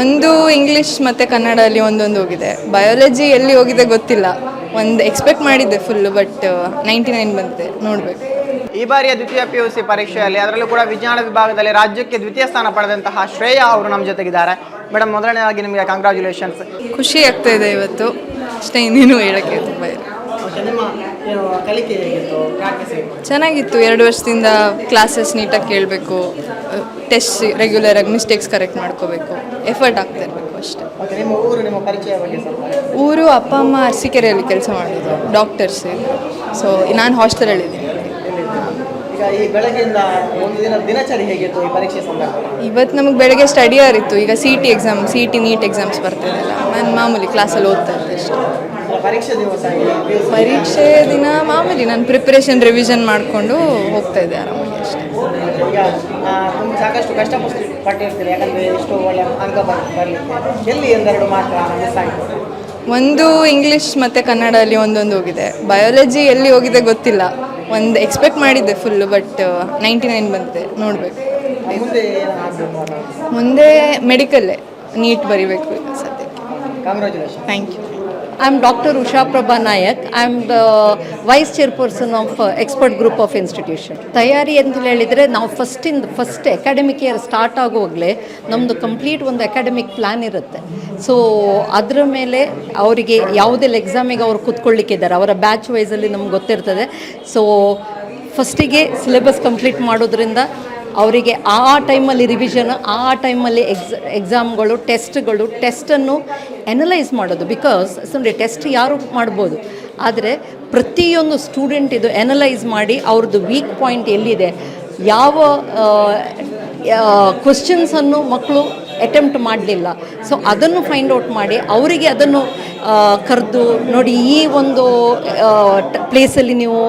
ಒಂದು ಇಂಗ್ಲೀಷ್ ಮತ್ತು ಕನ್ನಡ ಅಲ್ಲಿ ಒಂದೊಂದು ಹೋಗಿದೆ. ಬಯಾಲಜಿ ಎಲ್ಲಿ ಹೋಗಿದೆ ಗೊತ್ತಿಲ್ಲ. ಒಂದು ಎಕ್ಸ್ಪೆಕ್ಟ್ ಮಾಡಿದ್ದೆ ಫುಲ್ಲು ಬಟ್ ನೈಂಟಿ ನೈನ್ ಬಂದಿದೆ. ನೋಡಬೇಕು. ಈ ಬಾರಿಯ ದ್ವಿತೀಯ ಪಿ ಯು ಸಿ ಪರೀಕ್ಷೆಯಲ್ಲಿ ಅದರಲ್ಲೂ ಕೂಡ ವಿಜ್ಞಾನ ವಿಭಾಗದಲ್ಲಿ ರಾಜ್ಯಕ್ಕೆ ದ್ವಿತೀಯ ಸ್ಥಾನ ಪಡೆದಂತಹ ಶ್ರೇಯ ಅವರು ನಮ್ಮ ಜೊತೆಗಿದ್ದಾರೆ. ಮೇಡಮ್ ಮೊದಲನೇದಾಗಿ ನಿಮಗೆ ಕಂಗ್ರ್ಯಾಚುಲೇಷನ್ಸ್ ಖುಷಿ ಆಗ್ತಾ ಇದೆ ಇವತ್ತು. ಅಷ್ಟೇ ಇನ್ನೇನು ಹೇಳೋಕ್ಕೆ ತುಂಬ ಇದೆ ಕಲಿಕೆ ಹೇಗಿತ್ತು ಪ್ರಾಕ್ಟೀಸ್ ಚೆನ್ನಾಗಿತ್ತು. ಎರಡು ವರ್ಷದಿಂದ ಕ್ಲಾಸಸ್ ನೀಟಾಗಿ ಕೇಳಬೇಕು. ಟೆಸ್ಟ್ ರೆಗ್ಯುಲರ್ ಆಗಿ ಮಿಸ್ಟೇಕ್ಸ್ ಕರೆಕ್ಟ್ ಮಾಡ್ಕೋಬೇಕು. ಎಫರ್ಟ್ ಆಗ್ತಾ ಇರಬೇಕು ಅಷ್ಟೇ. ಓಕೆ ನಿಮ್ಮ ಊರು ನಿಮ್ಮ ಪರಿಚಯ ಬಗ್ಗೆ ಸ್ವಲ್ಪ ಊರು ಅಪ್ಪ ಅಮ್ಮ ಅರಸೀಕೆರೆಯಲ್ಲಿ ಕೆಲಸ ಮಾಡಿದ್ರು ಡಾಕ್ಟರ್ಸ್ ಸೊ ನಾನು ಹಾಸ್ಟೆಲಲ್ಲಿದ್ದೀನಿ ಈಗ ಈ ಬೆಳಗ್ಗೆಯಿಂದ ಒಂದು ದಿನ ದಿನಚರಿ ಹೇಗಿತ್ತು ಈ ಪರೀಕ್ಷೆ ಸಂದರ್ಭದಲ್ಲಿ? ಇವತ್ತು ನಮಗೆ ಬೆಳಗ್ಗೆ ಸ್ಟಡಿ ಆರಿತ್ತು ಇತ್ತು. ಈಗ C T exam C T NEET exams ಬರ್ತಿದ್ದಲ್ಲ ನಾನು ಮಾಮೂಲಿ ಕ್ಲಾಸಲ್ಲಿ ಓದ್ತಾ ಇದ್ದೆ ಅಷ್ಟೇ. ಪರೀಕ್ಷೆ ದಿವಸ ಪರೀಕ್ಷೆ ದಿನ ಮಾಮೂಲಿ ನಾನು ಪ್ರಿಪ್ರೇಷನ್ ರಿವಿಷನ್ ಮಾಡಿಕೊಂಡು ಹೋಗ್ತಾ ಇದ್ದೆ ಆರಾಮಾಗಿ ಅಷ್ಟೇ. ತುಂಬ ಸಾಕಷ್ಟು ಯಾಕಂದರೆ ಇಷ್ಟು ಒಳ್ಳೆ ಅಂಕ ಬರಲಿಕ್ಕೆ. ಎಲ್ಲಿ ಒಂದೆರಡು ಮಾತ್ರ ಮಿಸ್ ಒಂದು ಇಂಗ್ಲೀಷ್ ಮತ್ತು ಕನ್ನಡ ಅಲ್ಲಿ ಒಂದೊಂದು ಹೋಗಿದೆ. ಬಯಾಲಜಿ ಎಲ್ಲಿ ಹೋಗಿದೆ ಗೊತ್ತಿಲ್ಲ. ಒಂದು ಎಕ್ಸ್ಪೆಕ್ಟ್ ಮಾಡಿದ್ದೆ ಫುಲ್ಲು ಬಟ್ ನೈಂಟಿ ನೈನ್ ಬಂದಿದೆ. ನೋಡಬೇಕು. ಮುಂದೆ ಮೆಡಿಕಲ್ಲೇ ನೀಟ್ ಬರಿಬೇಕು ಸದ್ಯಕ್ಕೆ. Thank you I'm Dr. Usha Prabha Nayak. I'm the Vice Chairperson of uh, Expert Group of Institution. ತಯಾರಿ ಅಂತ ಹೇಳಿದರೆ ನಾವು ಫಸ್ಟಿಂದ ಫಸ್ಟ್ ಅಕಾಡೆಮಿಕ್ ಇಯರ್ ಸ್ಟಾರ್ಟ್ ಆಗುವಾಗಲೇ ನಮ್ಮದು ಕಂಪ್ಲೀಟ್ ಒಂದು ಅಕಾಡೆಮಿಕ್ ಪ್ಲ್ಯಾನ್ ಇರುತ್ತೆ ಸೊ ಅದರ ಮೇಲೆ ಅವರಿಗೆ ಯಾವುದೆಲ್ಲ ಎಕ್ಸಾಮಿಗೆ ಅವ್ರು ಕೂತ್ಕೊಳ್ಳಿಕ್ಕಿದ್ದಾರೆ ಅವರ ಬ್ಯಾಚ್ ವೈಸಲ್ಲಿ ನಮ್ಗೆ ಗೊತ್ತಿರ್ತದೆ ಸೊ ಫಸ್ಟಿಗೆ ಸಿಲೆಬಸ್ ಕಂಪ್ಲೀಟ್ ಮಾಡೋದ್ರಿಂದ ಅವರಿಗೆ ಆ ಟೈಮಲ್ಲಿ ರಿವಿಷನ್ ಆ ಟೈಮಲ್ಲಿ ಎಕ್ಸ್ ಎಕ್ಸಾಮ್ಗಳು ಟೆಸ್ಟ್ಗಳು ಟೆಸ್ಟನ್ನು ಎನಲೈಸ್ ಮಾಡೋದು. ಬಿಕಾಸ್ ಸುಮ್ಮನೆ ಟೆಸ್ಟ್ ಯಾರು ಮಾಡ್ಬೋದು? ಆದರೆ ಪ್ರತಿಯೊಂದು ಸ್ಟೂಡೆಂಟ್ ಇದು ಎನಲೈಸ್ ಮಾಡಿ ಅವ್ರದ್ದು ವೀಕ್ ಪಾಯಿಂಟ್ ಎಲ್ಲಿದೆ? ಯಾವ ಕ್ವಶನ್ಸನ್ನು ಮಕ್ಕಳು ಅಟೆಂಪ್ಟ್ ಮಾಡಲಿಲ್ಲ. ಸೊ ಅದನ್ನು ಫೈಂಡ್ ಔಟ್ ಮಾಡಿ ಅವರಿಗೆ ಅದನ್ನು ಕರೆದು ನೋಡಿ ಈ ಒಂದು ಪ್ಲೇಸಲ್ಲಿ ನೀವು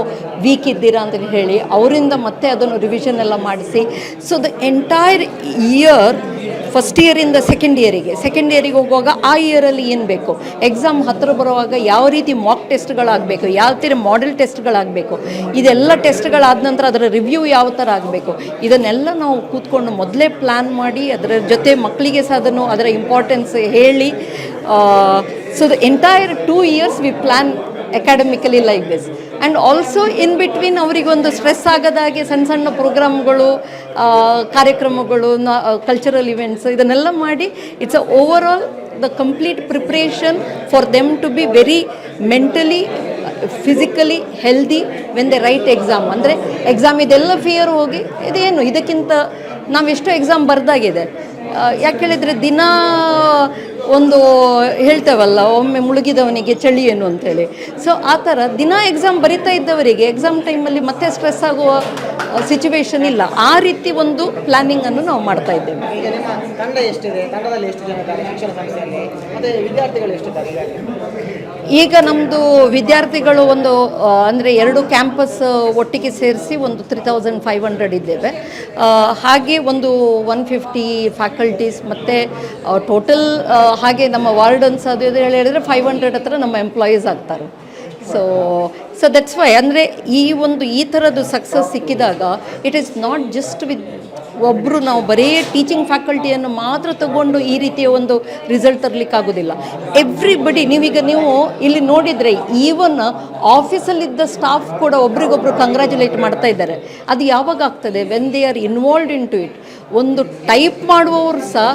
ವೀಕ್ ಇದ್ದೀರಾ ಅಂತ ಹೇಳಿ ಅವರಿಂದ ಮತ್ತೆ ಅದನ್ನು ರಿವಿಷನ್ ಎಲ್ಲ ಮಾಡಿಸಿ. So the entire year first ಇಯರಿಂದ second ಇಯರಿಗೆ ಸೆಕೆಂಡ್ ಇಯರಿಗೆ ಹೋಗುವಾಗ ಆ ಇಯರಲ್ಲಿ ಏನು ಬೇಕು? ಎಕ್ಸಾಮ್ ಹತ್ತಿರ ಬರುವಾಗ ಯಾವ ರೀತಿ ಮಾಕ್ ಟೆಸ್ಟ್ಗಳಾಗಬೇಕು ಯಾವ ಥರ ಮಾಡೆಲ್ ಟೆಸ್ಟ್ಗಳಾಗಬೇಕು ಇದೆಲ್ಲ ಟೆಸ್ಟ್ಗಳಾದ ನಂತರ ಅದರ ರಿವ್ಯೂ ಯಾವ ಥರ ಆಗಬೇಕು? ಇದನ್ನೆಲ್ಲ ನಾವು ಕೂತ್ಕೊಂಡು ಮೊದಲೇ ಪ್ಲ್ಯಾನ್ ಮಾಡಿ, ಅದರ ಜೊತೆ ಮಕ್ಕಳಿಗೆ ಸಹ ಅದನ್ನು ಅದರ ಇಂಪಾರ್ಟೆನ್ಸ್ ಹೇಳಿ so the entire two years we plan academically like this and also in between ಅವರಿಗೊಂದು ಸ್ಟ್ರೆಸ್ ಆಗದಾಗೆ ಸಣ್ಣ ಸಣ್ಣ ಪ್ರೋಗ್ರಾಮ್ಗಳು ಕಾರ್ಯಕ್ರಮಗಳು ಕಲ್ಚರಲ್ ಇವೆಂಟ್ಸ್ ಇದನ್ನೆಲ್ಲ ಮಾಡಿ it's a over the complete preparation for them to be very mentally physically healthy when they write exam ಅಂದರೆ exam ಇದೆಲ್ಲ ಫಿಯರ್ ಹೋಗಿ ಇದೇನು? ಇದಕ್ಕಿಂತ ನಾವೆಷ್ಟು ಎಕ್ಸಾಮ್ ಬರ್ದಾಗಿದೆ. ಯಾಕೆ ಹೇಳಿದರೆ ದಿನ ಒಂದು ಹೇಳ್ತೇವಲ್ಲ ಒಮ್ಮೆ ಮುಳುಗಿದವನಿಗೆ ಚಳಿ ಏನು ಅಂತೇಳಿ. ಸೊ ಆ ಥರ ದಿನ ಎಕ್ಸಾಮ್ ಬರಿತಾ ಇದ್ದವರಿಗೆ ಎಕ್ಸಾಮ್ ಟೈಮಲ್ಲಿ ಮತ್ತೆ ಸ್ಟ್ರೆಸ್ ಆಗುವ ಸಿಚುವೇಶನ್ ಇಲ್ಲ. ಆ ರೀತಿ ಒಂದು ಪ್ಲ್ಯಾನಿಂಗನ್ನು ನಾವು ಮಾಡ್ತಾ ಇದ್ದೇವೆ. ಈಗ ನಿಮ್ಮ ತಂಡ ಎಷ್ಟಿದೆ? ತಂಡದಲ್ಲಿ ಎಷ್ಟು ಜನ ಇದ್ದಾರೆ? ಶಿಕ್ಷಣ ಸಂಸ್ಥೆಯಲ್ಲಿ? ಮತ್ತು ವಿದ್ಯಾರ್ಥಿಗಳು ಎಷ್ಟಿದ್ದಾರೆ ಈಗಾಗಲೇ ಈಗ ನಮ್ಮದು ವಿದ್ಯಾರ್ಥಿಗಳು ಒಂದು ಅಂದರೆ ಎರಡು ಕ್ಯಾಂಪಸ್ ಒಟ್ಟಿಗೆ ಸೇರಿಸಿ ಒಂದು ತ್ರೀ ತೌಸಂಡ್ ಫೈವ್ ಹಂಡ್ರೆಡ್ ಇದ್ದೇವೆ. ಹಾಗೆ ಒಂದು ಒನ್ ಫಿಫ್ಟಿ ಫ್ಯಾಕಲ್ಟೀಸ್ ಮತ್ತು ಟೋಟಲ್ ಹಾಗೆ ನಮ್ಮ ವಾರ್ಡನ್ಸ್ ಅದು ಇದು ಹೇಳಿ ಹೇಳಿದರೆ ಫೈವ್ ಹಂಡ್ರೆಡ್ ಹತ್ರ ನಮ್ಮ ಎಂಪ್ಲಾಯೀಸ್ ಆಗ್ತಾರೆ. ಸೊ ಸೊ ದಟ್ಸ್ ವೈ ಅಂದರೆ ಈ ಒಂದು ಈ ಥರದ್ದು ಸಕ್ಸಸ್ ಸಿಕ್ಕಿದಾಗ it is not just with ಒಬ್ಬರು ನಾವು ಬರೀ ಟೀಚಿಂಗ್ ಫ್ಯಾಕಲ್ಟಿಯನ್ನು ಮಾತ್ರ ತಗೊಂಡು ಈ ರೀತಿಯ ಒಂದು ರಿಸಲ್ಟ್ ತರಲಿಕ್ಕಾಗೋದಿಲ್ಲ ಎವ್ರಿಬಡಿ ನೀವೀಗ ನೀವು ಇಲ್ಲಿ ನೋಡಿದರೆ ಈವನ್ ಆಫೀಸಲ್ಲಿದ್ದ ಸ್ಟಾಫ್ ಕೂಡ ಒಬ್ರಿಗೊಬ್ರು ಕಂಗ್ರ್ಯಾಚುಲೇಟ್ ಮಾಡ್ತಾ ಇದ್ದಾರೆ. ಅದು ಯಾವಾಗ ಆಗ್ತದೆ? When they are involved into it ಒಂದು ಟೈಪ್ ಮಾಡುವವರು ಸಹ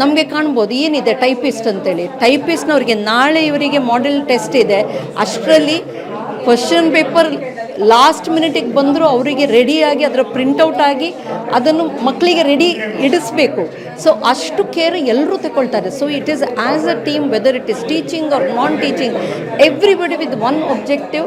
ನಮಗೆ ಕಾಣ್ಬೋದು, ಏನಿದೆ ಟೈಪಿಸ್ಟ್ ಅಂತೇಳಿ. ಟೈಪಿಸ್ಟ್ನವ್ರಿಗೆ ನಾಳೆ ಇವರಿಗೆ ಮಾಡೆಲ್ ಟೆಸ್ಟ್ ಇದೆ. ಅಷ್ಟರಲ್ಲಿ ಕ್ವಶನ್ ಪೇಪರ್ ಲಾಸ್ಟ್ ಮಿನಿಟಿಗೆ ಬಂದರೂ ಅವರಿಗೆ ರೆಡಿಯಾಗಿ ಅದರ ಪ್ರಿಂಟೌಟ್ ಆಗಿ ಅದನ್ನು ಮಕ್ಕಳಿಗೆ ರೆಡಿ ಇಡಿಸ್ಬೇಕು. ಸೊ ಅಷ್ಟು ಕೇರ್ ಎಲ್ಲರೂ ತಗೊಳ್ತಾರೆ. So it is as a team whether it is teaching or non teaching everybody with one objective